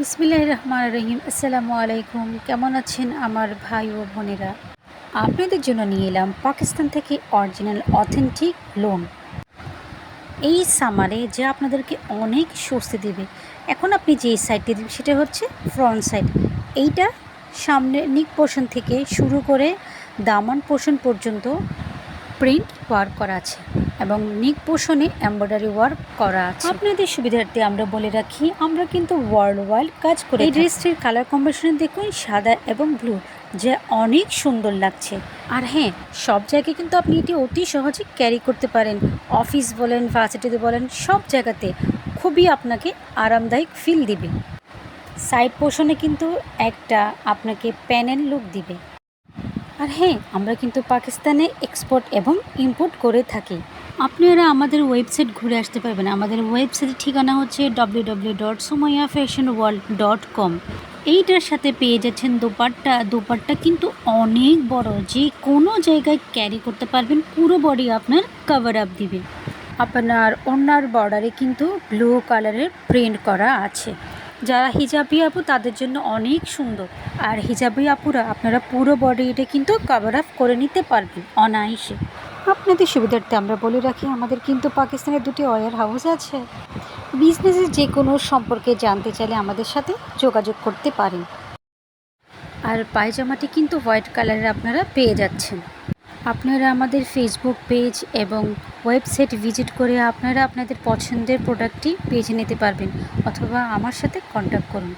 বিসমিল্লাহ রহমান রহিম আসসালামু আলাইকুম। কেমন আছেন আমার ভাই ও বোনেরা? আপনাদের জন্য নিয়ে এলাম পাকিস্তান থেকে অরিজিনাল, অথেন্টিক লোন এই সামারে যে আপনাদেরকে অনেক স্বস্তি দেবে। এখন আপনি যে সাইডটি দেবেন, সেটা হচ্ছে ফ্রন্ট সাইড এইটা সামনে নিক পোর্শন থেকে শুরু করে দামান পোর্শন পর্যন্ত প্রিন্ট ওয়ার্ক করা আছে। এবং নিক পোষণে এমব্রয়ডারি ওয়ার্ক করা আছে। আপনাদের সুবিধার্থে আমরা বলে রাখি আমরা কিন্তু ওয়ার্ল্ড ওয়াইড কাজ করি এই ড্রেসটির কালার কম্বিনেশন দেখুন সাদা এবং ব্লু যে অনেক সুন্দর লাগছে। আর হ্যাঁ সব জায়গায় কিন্তু আপনি এটি অতি সহজে ক্যারি করতে পারেন। অফিস বলেন ভার্সিটিতে বলেন সব জায়গাতে খুবই আপনাকে আরামদায়ক ফিল দিবে। সাইড পোর্শনে কিন্তু একটা আপনাকে প্যানেল লুক দিবে। আর হ্যাঁ আমরা কিন্তু পাকিস্তানে এক্সপোর্ট এবং ইম্পোর্ট করে থাকি। আপনারা আমাদের ওয়েবসাইট ঘুরে আসতে পারবেন। আমাদের ওয়েবসাইটের ঠিকানা হচ্ছে W W dot Sumaiya fashion world dot com এইটার সাথে পেয়ে যাচ্ছেন দোপাট্টা। দোপাট্টা কিন্তু অনেক বড়। যে কোনো জায়গায় ক্যারি করতে পারবেন। পুরো বডি আপনার কভার আপ দিবে। আপনার ওনার বর্ডারে কিন্তু ব্লু কালারের প্রিন্ট করা আছে। যারা হিজাবি আপু, তাদের জন্য অনেক সুন্দর। আর হিজাবি আপুরা আপনারা পুরো বডি এটা কিন্তু কভার আপ করে নিতে পারবেন অনায়াসে। আপনাদের সুবিধার্থে আমরা বলে রাখি, আমাদের কিন্তু পাকিস্তানের দুটি ওয়ার হাউস আছে। বিজনেসের যে কোনো সম্পর্কে জানতে চাইলে আমাদের সাথে যোগাযোগ করতে পারেন। আর পায়জামাটি কিন্তু হোয়াইট কালারের আপনারা পেয়ে যাচ্ছেন। আপনারা আমাদের ফেসবুক পেজ এবং ওয়েবসাইট ভিজিট করে আপনারা আপনাদের পছন্দের প্রোডাক্টটি বেছে নিতে পারবেন, অথবা আমার সাথে কন্ট্যাক্ট করুন।